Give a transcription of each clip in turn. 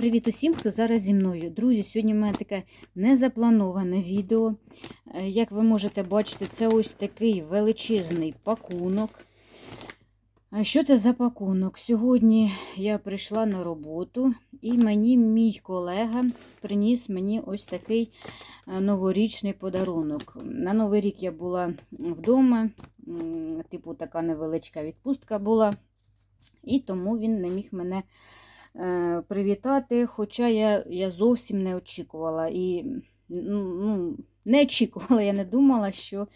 Привіт усім, хто зараз зі мною. Друзі, сьогодні в мене таке незаплановане відео. Е, Як ви можете бачити, це ось такий величезний пакунок. А Що це за пакунок? Сьогодні я прийшла на роботу і мені мій колега приніс мені ось такий е, новорічний подарунок. На Новий рік я була вдома, типу така невеличка відпустка була, і тому він не міг мене привітати, хоча я, я зовсім не очікувала. І ну, ну, не очікувала, я не думала, що,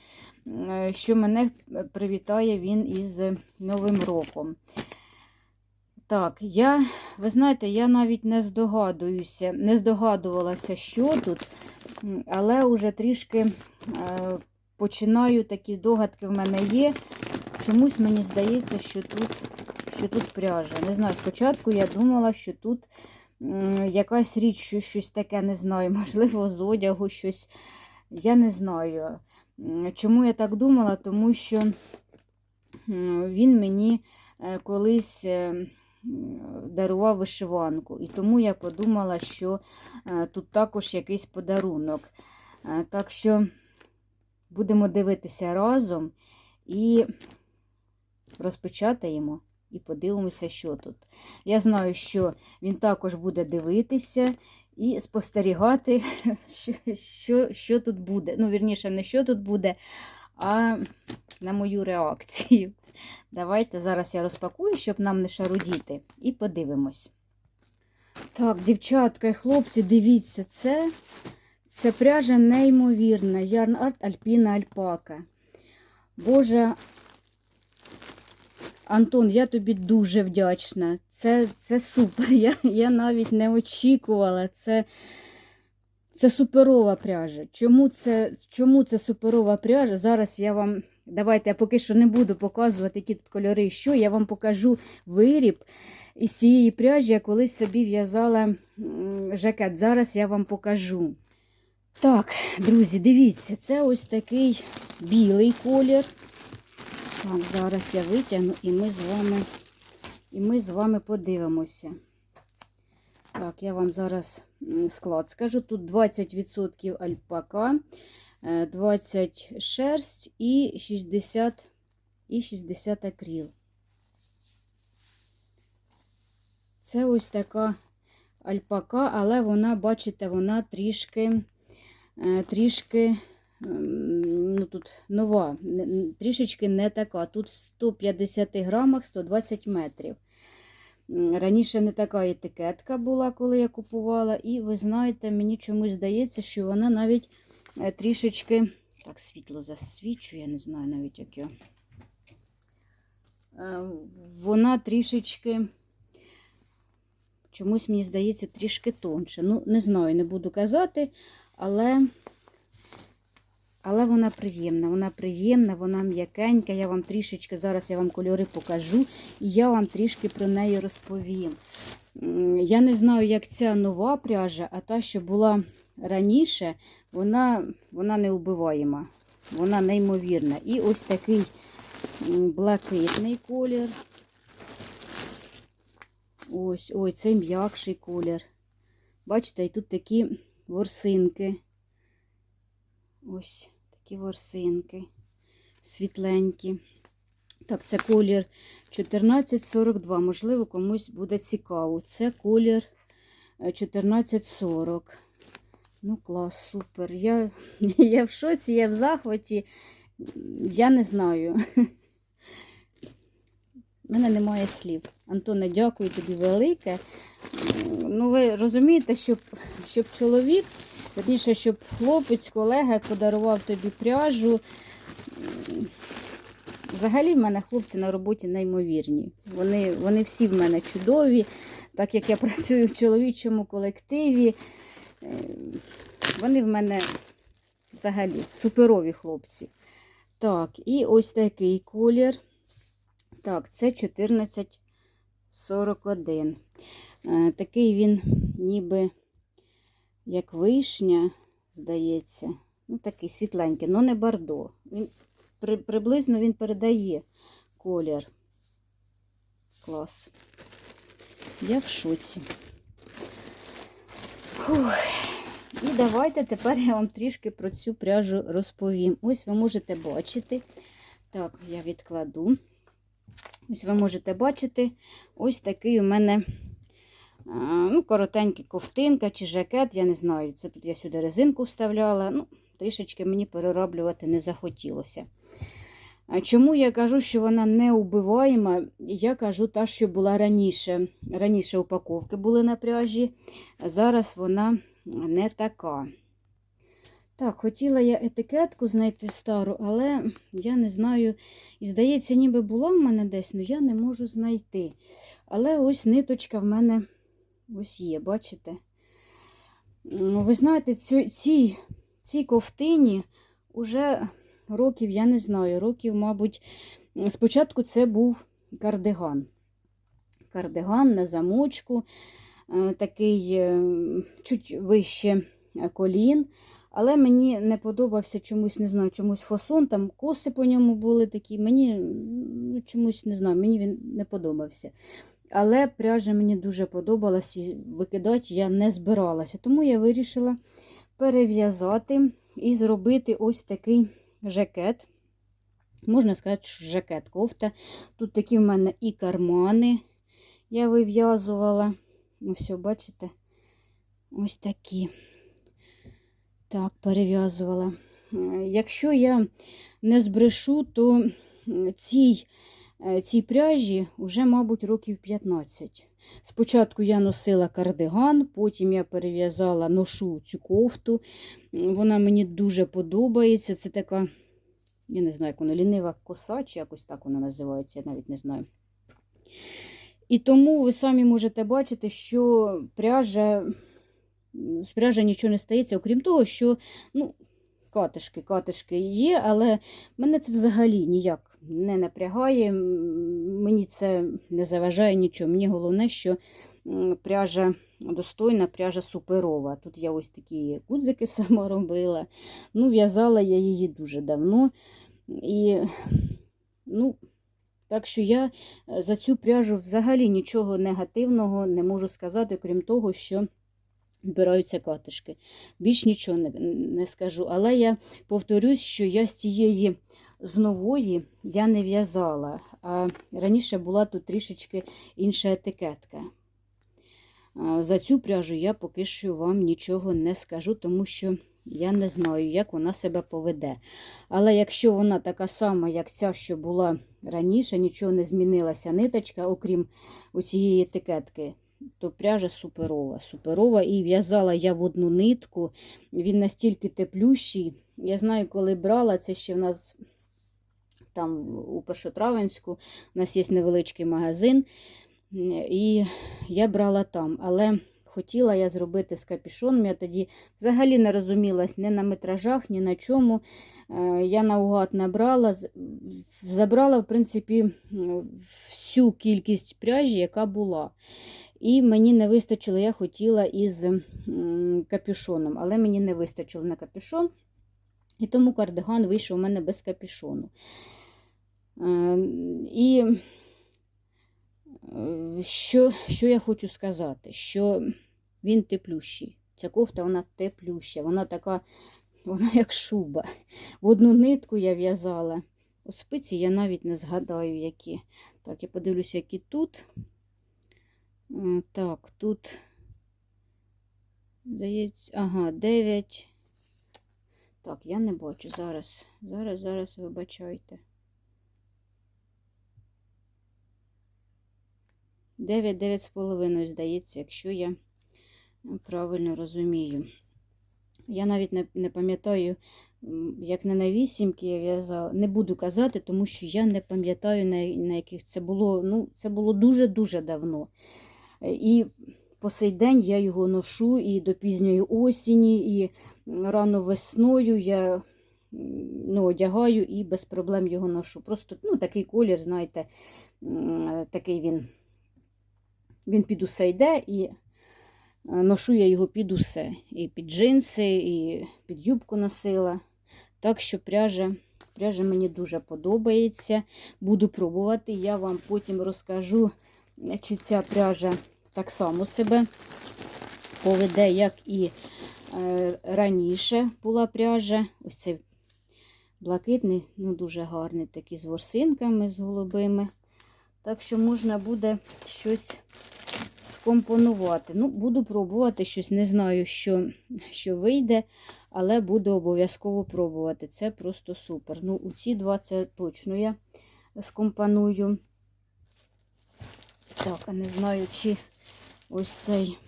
е, що мене привітає він із Новим роком. Так, я, ви знаєте, я навіть не здогадуюся, не здогадувалася, що тут, але вже трішки е, починаю, такі догадки в мене є. Чомусь мені здається, що тут, що тут пряжа. Не знаю, спочатку я думала, що тут якась річ, що щось таке, не знаю, можливо, з одягу щось. Я не знаю. Чому я так думала? Тому що він мені е, колись е, дарував вишиванку. І тому я подумала, що е, тут також якийсь подарунок. Так що будемо дивитися разом і розпечатаємо і подивимося, що тут. Я знаю, що він також буде дивитися і спостерігати, що, що, що тут буде. Ну, вірніше, не що тут буде, а на мою реакцію. Давайте зараз я розпакую, щоб нам не шарудіти, і подивимось. Так, дівчатка і хлопці, дивіться, це, це пряжа неймовірна. Yarn Art Alpina Альпака. Боже, Антон, я тобі дуже вдячна. Це, це супер. Я, я навіть не очікувала. Це, це суперова пряжа. Чому це, чому це суперова пряжа? Зараз я вам. Давайте я поки що не буду показувати, які тут кольори, що. Я вам покажу виріб із цієї пряжі, я колись собі в'язала жакет. Зараз я вам покажу. Так, друзі, дивіться, це ось такий білий колір. Так, зараз я витягну і ми з вами, і ми з вами подивимося. Так, я вам зараз склад скажу. Тут 20% альпака, е, 20 шерсть і 60, і 60 акріл. Це ось така альпака, але вона, бачите, вона трішки, е, трішки ну, тут нова, трішечки не така. Тут в 150 грамах 120 метрів. Раніше не така етикетка була, коли я купувала, і ви знаєте, мені чомусь здається, що вона навіть е, трішечки. Так, світло засвічу, я не знаю навіть як його. Е, Вона трішечки. Чомусь, мені здається, трішки тонше. Ну, не знаю, не буду казати, але але вона приємна. Вона приємна, вона м'якенька. Я вам трішечки, зараз я вам кольори покажу, і я вам трішки про неї розповім. Я не знаю, як ця нова пряжа, а та, що була раніше, вона, вона неубиваєма. Вона неймовірна. І ось такий блакитний колір. Ось, ой, це м'якший колір. Бачите, і тут такі ворсинки. Ось такі ворсинки світленькі. Так, це колір 1442. Можливо, комусь буде цікаво. Це колір е, 1440. Ну, клас, супер. Я, я в шоці, я в захваті. Я не знаю. У мене немає слів. Антоне, дякую тобі велике. Ну, ви розумієте, щоб, щоб чоловік, верніше, щоб хлопець, колега подарував тобі пряжу. Взагалі в мене хлопці на роботі неймовірні. Вони, вони всі в мене чудові, так як я працюю в чоловічому колективі. е, Вони в мене взагалі суперові хлопці. Так, і ось такий колір. Так, це 1441. Е, Такий він ніби як вишня, здається. Ну, такий світленький, але не бордо. Він, при, приблизно він передає колір. Клас. Я в шоці. Фух. І давайте тепер я вам трішки про цю пряжу розповім. Ось ви можете бачити. Так, я відкладу. Ось ви можете бачити, ось такий у мене ну, коротенький ковтинка чи жакет, я не знаю. Це тут я сюди резинку вставляла. Ну, трішечки мені перероблювати не захотілося. Чому я кажу, що вона не убиваєма? Я кажу та, що була раніше. Раніше упаковки були на пряжі, зараз вона не така. Так, хотіла я етикетку знайти стару, але я не знаю. І здається, ніби була в мене десь, але я не можу знайти. Але ось ниточка в мене ось є, бачите? М, Ви знаєте, цій, цій ковтині уже років, я не знаю, років, мабуть, спочатку це був кардиган. Кардиган на замочку, е, такий е, чуть вище колін. Але мені не подобався чомусь, не знаю, чомусь фасон, там коси по ньому були такі. Мені ну, чомусь не знаю, мені він не подобався. Але пряжа мені дуже подобалась і викидати я не збиралася. Тому я вирішила перев'язати і зробити ось такий жакет. Можна сказати, що жакет кофта. Тут такі в мене і кармани я вив'язувала. Ось, бачите? Ось такі. Так, перев'язувала. Е, Якщо я не збрешу, то цій, цій пряжі вже, мабуть, років 15. Спочатку я носила кардиган, потім я перев'язала ношу цю кофту. Вона мені дуже подобається. Це така, я не знаю, як вона лінива коса, чи якось так вона називається, я навіть не знаю. І тому ви самі можете бачити, що пряжа з пряжа нічого не стається, окрім того, що ну, катишки, катишки є, але мене це взагалі ніяк не напрягає, мені це не заважає нічого. Мені головне, що пряжа достойна, пряжа суперова. Тут я ось такі гудзики сама робила. Ну, в'язала я її дуже давно. І, ну, так що я е, за цю пряжу взагалі нічого негативного не можу сказати, окрім того, що збираються катишки. Більш нічого не, не скажу. Але я повторюсь, що я з цієї з нової я не в'язала, а раніше була тут трішечки інша етикетка. За цю пряжу я поки що вам нічого не скажу, тому що я не знаю, як вона себе поведе. Але якщо вона така сама, як ця, що була раніше, нічого не змінилася ниточка, окрім цієї етикетки, то пряжа суперова. Суперова. І в'язала я в одну нитку. Він настільки теплющий. Я знаю, коли брала, це ще в нас там у Першотравенську, у нас є невеличкий магазин. І я брала там. Але хотіла я зробити з капюшоном. Я тоді взагалі не розумілась ні на метражах, ні на чому. Е, Я наугад набрала, забрала, в принципі, всю кількість пряжі, яка була. І мені не вистачило, я хотіла із капюшоном, але мені не вистачило на капюшон. І тому кардиган вийшов у мене без капюшону. Е, І е, що, що я хочу сказати? Що він теплющий. Ця кофта вона теплюща, вона така, вона як шуба. В одну нитку я в'язала. У спиці я навіть не згадаю, які. Так, я подивлюся, які тут. Так, тут, здається, ага, 9. Так, я не бачу. Зараз, зараз, зараз вибачайте. 9, 9 з половиною, здається, якщо я правильно розумію. Я навіть не, не пам'ятаю, як не на вісімки я в'язала. Не буду казати, тому що я не пам'ятаю, на, на яких це було. Ну, це було дуже-дуже давно. Е, І по сей день я його ношу і до пізньої осені, і рано весною я ну, одягаю і без проблем його ношу. Просто ну, такий колір, знаєте, такий він, він під усе йде, і е, ношу я його під усе. І під джинси, і під юбку носила. Так що пряжа, пряжа мені дуже подобається. Буду пробувати. Я вам потім розкажу, чи ця пряжа так само себе поведе, як і е, раніше була пряжа. Ось цей блакитний, ну дуже гарний, такий з ворсинками, з голубими. Так що можна буде щось скомпонувати. Ну, буду пробувати щось, не знаю, що, що вийде, але буду обов'язково пробувати. Це просто супер. Ну, у ці два це точно я скомпоную. Так, а не знаю, чи ось цей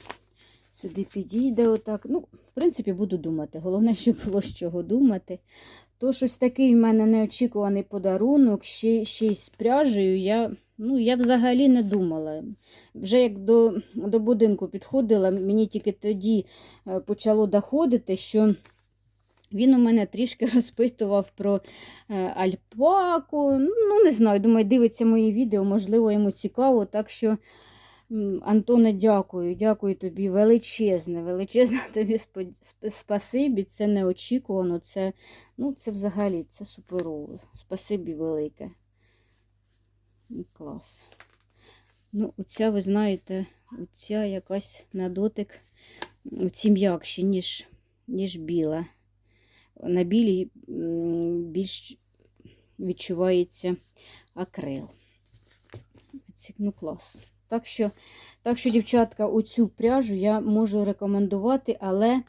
сюди підійде отак. Ну, в принципі, буду думати. Головне, щоб було з чого думати. То щось такий в мене неочікуваний подарунок, ще, ще й з пряжею. Я, ну, я взагалі не думала. Вже як до, до будинку підходила, мені тільки тоді е, почало доходити, що він у мене трішки розпитував про е, альпаку. Ну, не знаю, думаю, дивиться мої відео, можливо, йому цікаво. Так що, Антоне, дякую, дякую тобі величезне, величезне тобі спа- сп- спасибі. Це неочікувано, це, ну, це взагалі це суперово. Спасибі велике. Ну, Клас. Ну, оця, ви знаєте, оця якась на дотик, оці м'якші, ніж, ніж біла. На білій більш відчувається акрил. Ну, клас. Так що, так що, дівчатка, оцю пряжу я можу рекомендувати, але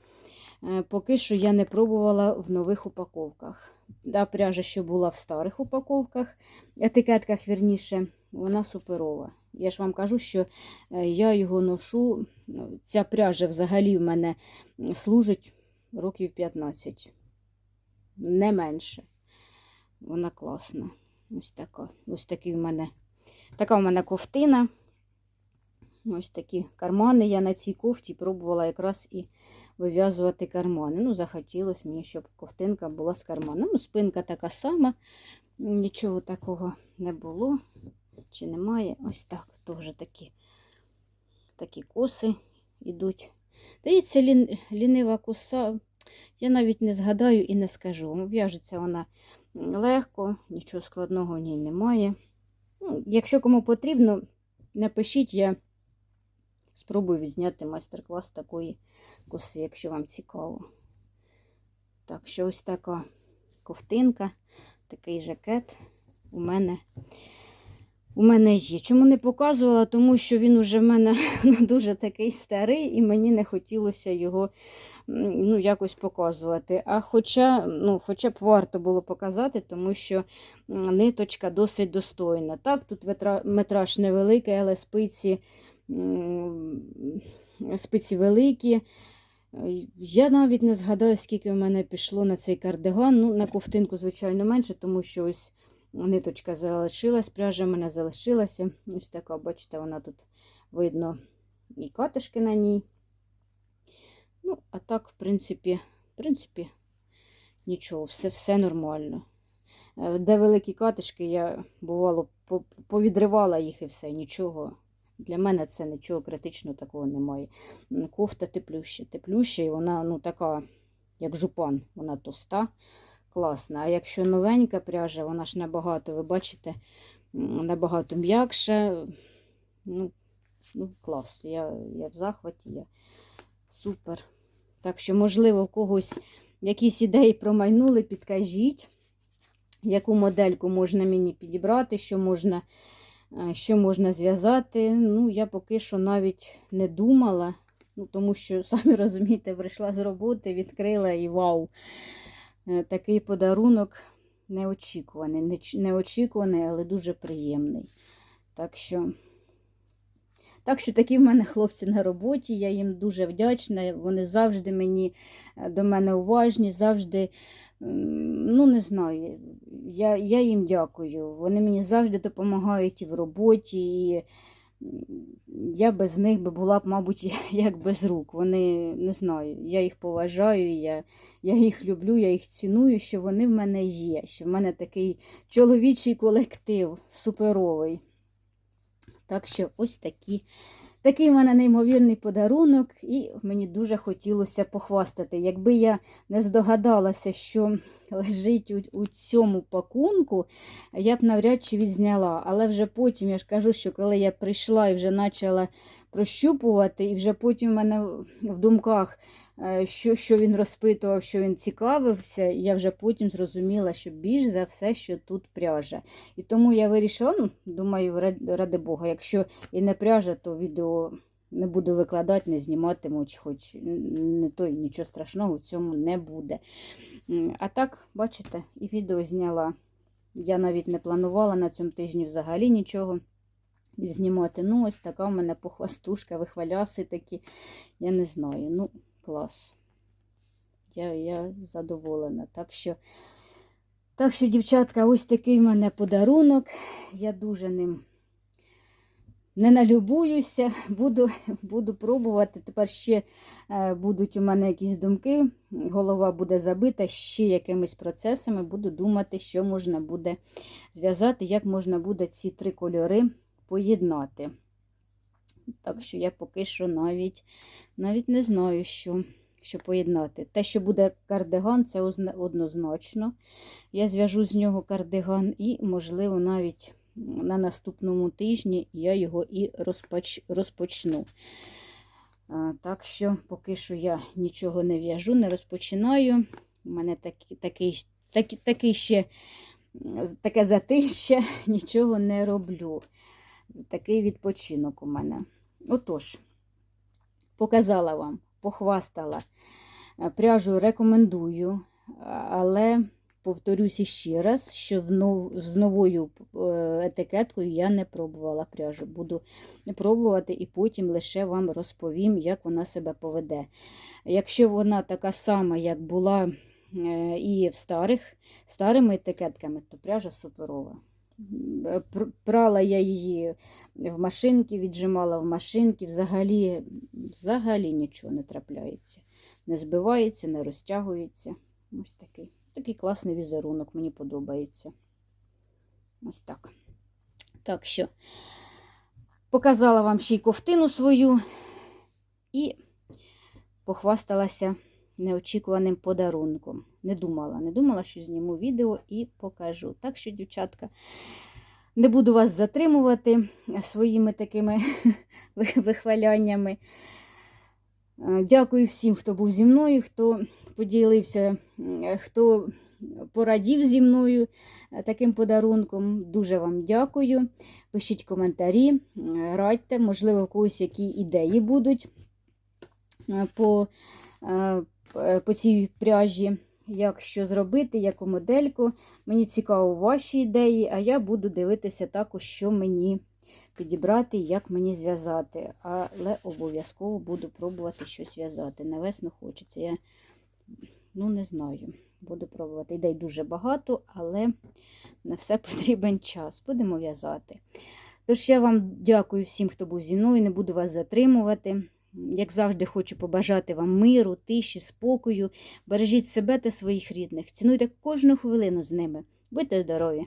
е, поки що я не пробувала в нових упаковках. Та пряжа, що була в старих упаковках, етикетках, вірніше, вона суперова. Я ж вам кажу, що е, я його ношу. ну, Ця пряжа взагалі в мене служить років 15 не менше. Вона класна. Ось така. Ось такий в мене. Така в мене ковтина. Ось такі кармани. Я на цій кофті пробувала якраз і вив'язувати кармани. Ну, захотілося мені, щоб ковтинка була з карманом. Ну, спинка така сама. Нічого такого не було. Чи немає? Ось так. Теж такі, такі коси йдуть. Дається лін, лінива коса. Я навіть не згадаю і не скажу. В'яжеться вона легко, нічого складного в ній немає. Ну, якщо кому потрібно, напишіть, я спробую відзняти майстер-клас такої коси, якщо вам цікаво. Так, що ось така ковтинка, такий жакет у мене. У мене є. Чому не показувала? Тому що він уже в мене ну, дуже такий старий, і мені не хотілося його ну, якось показувати. А хоча, ну, хоча б варто було показати, тому що ниточка досить достойна. Так, тут метраж невеликий, але спиці, спиці великі. Я навіть не згадаю, скільки в мене пішло на цей кардиган. Ну, на ковтинку, звичайно, менше, тому що ось ниточка залишилась, пряжа в мене залишилася. Ось така, бачите, вона тут видно і катишки на ній. Ну, а так, в принципі, в принципі, нічого, все, все нормально. Е, Де великі катишки, я бувало повідривала їх і все, нічого. Для мене це нічого критичного такого немає. Кофта теплюща, теплюща, і вона ну, така, як жупан, вона тоста, класна. А якщо новенька пряжа, вона ж набагато, ви бачите, набагато м'якша. Ну, ну, клас. Я, я в захваті, я супер. Так що, можливо, у когось якісь ідеї промайнули, підкажіть, яку модельку можна мені підібрати, що можна, що можна зв'язати. Ну, я поки що навіть не думала, ну, тому що, самі розумієте, прийшла з роботи, відкрила і вау! Е, Такий подарунок неочікуваний. Неочікуваний, але дуже приємний. Так що. Так що такі в мене хлопці на роботі, я їм дуже вдячна. Вони завжди мені е, до мене уважні, завжди, ну не знаю, я, я їм дякую. Вони мені завжди допомагають і в роботі, і я без них би була б, мабуть, як без рук. Вони не знаю, я їх поважаю, я, я їх люблю, я їх ціную, що вони в мене є, що в мене такий чоловічий колектив суперовий. Так що ось такі. Такий в мене неймовірний подарунок, і мені дуже хотілося похвастати. Якби я не здогадалася, що лежить у, у цьому пакунку, я б навряд чи відзняла. Але вже потім я ж кажу, що коли я прийшла і вже почала прощупувати, і вже потім в мене в думках, е, що, що він розпитував, що він цікавився, і я вже потім зрозуміла, що більш за все, що тут пряжа. І тому я вирішила, ну, думаю, ради, Бога, якщо і не пряжа, то відео не буду викладати, не зніматиму, хоч не то, нічого страшного в цьому не буде. А так, бачите, і відео зняла. Я навіть не планувала на цьому тижні взагалі нічого відзнімати. Ну, ось така в мене похвастушка, вихваляси такі. Я не знаю. Ну, клас. Я, я задоволена. Так що, так що, дівчатка, ось такий в мене подарунок. Я дуже ним не налюбуюся, буду, буду пробувати. Тепер ще е, будуть у мене якісь думки, голова буде забита ще якимись процесами. Буду думати, що можна буде зв'язати, як можна буде ці три кольори поєднати. Так що я поки що навіть, навіть не знаю, що, що поєднати. Те, що буде кардиган, це однозначно. Я зв'яжу з нього кардиган і, можливо, навіть на наступному тижні я його і розпоч... розпочну. Так що поки що я нічого не в'яжу, не розпочинаю. У мене такий, такий, такий, такий ще таке затище, нічого не роблю. Такий відпочинок у мене. Отож, показала вам, похвастала. Е, Пряжу рекомендую, але повторюсь іще раз, що з новою е, етикеткою я не пробувала пряжу. Буду пробувати і потім лише вам розповім, як вона себе поведе. Якщо вона така сама, як була е, і в старих, старими етикетками, то пряжа суперова. Прала я її в машинки, віджимала в машинки, взагалі, взагалі нічого не трапляється. Не збивається, не розтягується. Ось такий. Такий класний візерунок, мені подобається. Ось так. Так що показала вам ще й ковтину свою і похвасталася неочікуваним подарунком. Не думала, не думала, що зніму відео і покажу. Так що, дівчатка, не буду вас затримувати своїми такими вихваляннями. Е, Дякую всім, хто був зі мною, хто поділився, хто порадів зі мною е, таким подарунком. Дуже вам дякую. Пишіть коментарі, радьте, можливо, у когось які ідеї будуть е, по, по цій пряжі. Як що зробити, яку модельку. Мені цікаво ваші ідеї, а я буду дивитися також, що мені підібрати, як мені зв'язати. Але обов'язково буду пробувати щось в'язати. На весну хочеться. Я ну, не знаю. Буду пробувати. Ідей дуже багато, але на все потрібен час. Будемо в'язати. Тож я вам дякую всім, хто був зі мною, не буду вас затримувати. Як завжди, хочу побажати вам миру, тиші, спокою. Бережіть себе та своїх рідних. Цінуйте кожну хвилину з ними. Будьте здорові!